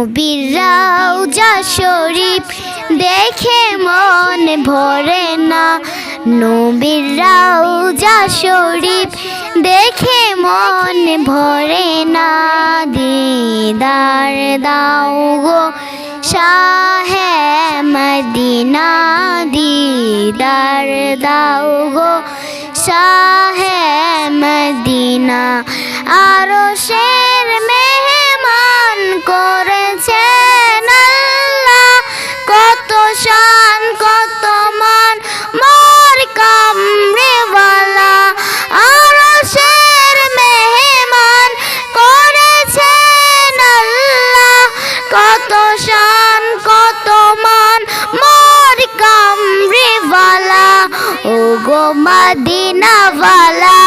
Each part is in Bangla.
নবীর রাউজা শরীফ দেখে মন ভরে না। নবীর রাউজা শরীফ দেখে মন ভরে না। দিদার দাও গো শাহে মদিনা। দিদার দাও গো শাহে মদিনা। আরও শের মেহমান করেছেন মদিনাওয়ালা,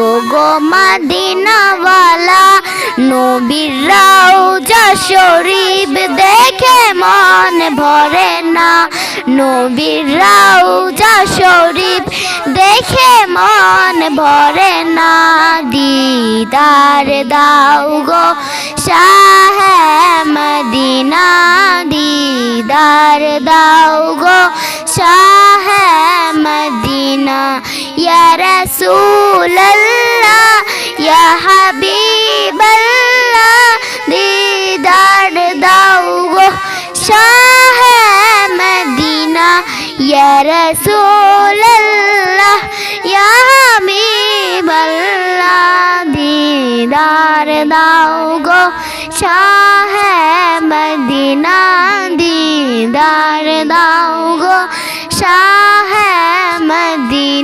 ও গো মদিনাওয়ালা, নবীর রাউজা শরীফ দেখে মন ভরে না। নবীর রাউজা শরীফ দেখে মন ভরে না। দিদার দাও গো শাহ মদিনা, দিদার দাও গো শাহ মদিনা ইয়া রাসূলুল্লাহ ইয়া হাবিবাল্লাহ দিদার দাও গো শাহ মদিনা ইয়া রাসূলুল্লাহ ইয়া হাবিবাল্লাহ দিদার দাও গো শাহ মদিনা দিদার দাও গো শাহ